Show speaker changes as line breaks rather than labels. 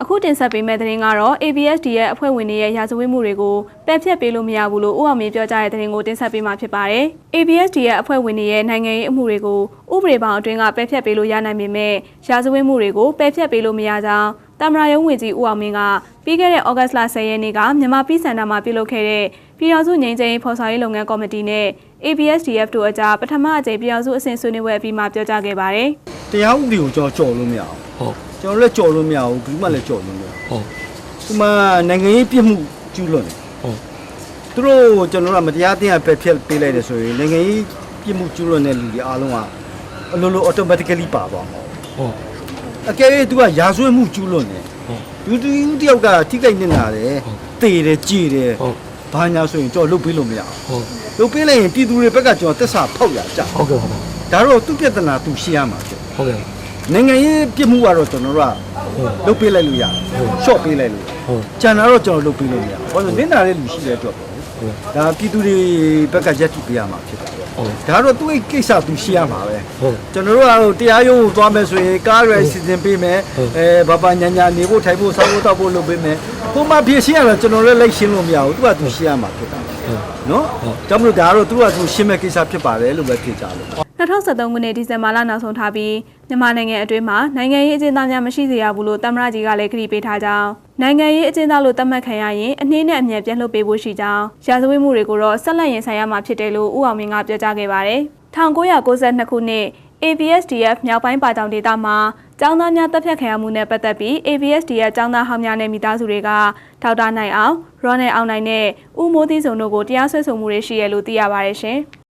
အခုတင်ဆက်ပေးမယ့်သတင်းကတော့ ABSD ရဲ့အဖွဲ့ဝင်တွေရဲ့ရာဇဝတ်မှုတွေကိုပယ်ဖျက်ပေးလို့မရဘူးလို့ဦးအောင်မြင့်ပြောကြားတဲ့သတင်းကိုတင်ဆက်ပေးမှာဖြစ်ပါတယ်။ ABSD ရဲ့အဖွဲ့ဝင်တွေရဲ့နိုင်ငံရေးအမှုတွေကိုဥပဒေပေါင်းအတွင်းကပယ်ဖျက်ပေးလို့ရနိုင်ပေမဲ့ရာဇဝတ်မှုတွေကိုပယ်ဖျက်ပေးလို့မရကြောင်းတမရယုံဝင်ကြီးဦးအောင်မြင့်ကပြီးခဲ့တဲ့ဩဂတ်စ်လ10ရက်နေ့ကမြန်မာပြည်စံတာမှာပြုလုပ်ခဲ့တဲ့ပြည်တော်စုငြိမ်းချမ်းရေးဖော်ဆောင်ရေးလုပ်ငန်းကော်မတီနဲ့ ABSDF တို့အကြားပထမအကြိမ်ပြည်တော်စုအဆင့်ဆွေးနွေးပွဲအပြီးမှာပြောကြားခဲ့ပါတယ်။
တရားဥပဒေကိုကျွန်တော်ကြော်လို့မရအောင်
ဟုတ်
ကျွန်တော်လည်းကြော်လို့မရဘူးဘူးမှလည်းကြော်လို့မရဘူး
ဟုတ်
ဒီမှာနိုင်ငံရေးပြစ်မှုကျူးလွန်တယ်
ဟုတ်
သူတို့ကျွန်တော်တို့ကမတရားတင်ရပယ်ဖျက်ပေးလိုက်တယ်ဆိုရင်နိုင်ငံရေးပြစ်မှုကျူးလွန်တဲ့လူတွေအားလုံးကအလိုလို automatically ပါသွားမှာ
ဟုတ်
အကယ်၍သူကရာဇဝတ်မှုကျူးလွန်တယ်
ဟုတ်
လူတူတယောက်ကထိခိုက်နေတာတယ်
ဟုတ်
တေတယ်ကြည်တယ်
ဟုတ်
ဘာညာဆိုရင်ကျွန်တော်လုပ်ပေးလို့မရအောင်
ဟုတ်
လုပ်ပေးလိုက်ရင်ပြည်သူတွေဘက်ကကျွန်တော်တက်ဆာဖောက်ရကြ
ဟုတ်ကဲ့ဟုတ်ကဲ့
ဒါတော့သူပြဿနာသူရှင်းရမှာဖြစ်
ဟုတ်ကဲ့
နိုင်ငံရေးပြစ်မှုကတော့ကျွန်တော်တို့ကလုပ်ပေးလိုက်လို့ရတယ်ရှော့ပေးလိုက်လို့ရတယ်
ဟုတ်
ကျန်တာတော့ကျွန်တော်လုပ်ပေးလို့မရဘူးဘာလို့လဲနင်းနာတဲ့လူရှိတဲ့အတွက်ပေါ့
ဟုတ်
ဒါပြည်သူတွေဘက်ကရက်တိပေးရမှာဖြစ်တာပေါ့
ဟုတ်
ဒါတော့သူ့ရဲ့ကိစ္စသူရှင်းရမှာပဲ
ဟုတ်
ကျွန်တော်တို့ကတော့တရားရုံးကိုသွားမယ်ဆိုရင်ကားရွယ်စီစဉ်ပေးမယ်
ဟုတ်
အဲဘာဘာညာညာနေဖို့ထိုင်ဖို့စားဖို့တောက်ဖို့လုပ်ပေးမယ်ဟိုမှာဖြစ်ရှင်းရတော့ကျွန်တော်လည်းလိုက်ရှင်းလို့မရဘူးသူကသူရှင်းရမှာဖြစ်တာ
ဟုတ်
နော်
ဟုတ်
ကြောင့်မလို့ဒါကတော့သူကသူရှင်းမဲ့ကိစ္စဖြစ်ပါတယ်လို့ပဲဖြစ်ကြလို့
2023ခုနှစ်ဒီဇင်ဘာလနောက်ဆုံးထားပြီးမြန်မာနိုင်ငံအတွင်းမှာနိုင်ငံရေးအကျဉ်းသားများမရှိစေရဘူးလို့တမရကြီးကလည်းကတိပေးထားကြောင်းနိုင်ငံရေးအကျဉ်းသားလို့သတ်မှတ်ခံရရင်အနှင်းနဲ့အမြဲပြန်လွှတ်ပေးဖို့ရှိကြောင်းရာဇဝတ်မှုတွေကိုတော့ဆက်လက်ရင်ဆိုင်ရမှာဖြစ်တယ်လို့ဦးအောင်မင်းကပြောကြားခဲ့ပါတယ်1992ခုနှစ် ABSDF မြောက်ပိုင်းပါကြောင်ဒေသမှာကျောင်းသားများတပ်ဖြတ်ခံရမှုနဲ့ပတ်သက်ပြီး ABSDF ကျောင်းသားဟောင်းများနဲ့မိသားစုတွေကဒေါက်တာနိုင်အောင်ရော်နယ်အောင်နိုင်နဲ့ဦးမိုးသီးစုံတို့ကိုတရားစွဲဆိုမှုတွေရှိရလို့သိရပါတယ်ရှင်။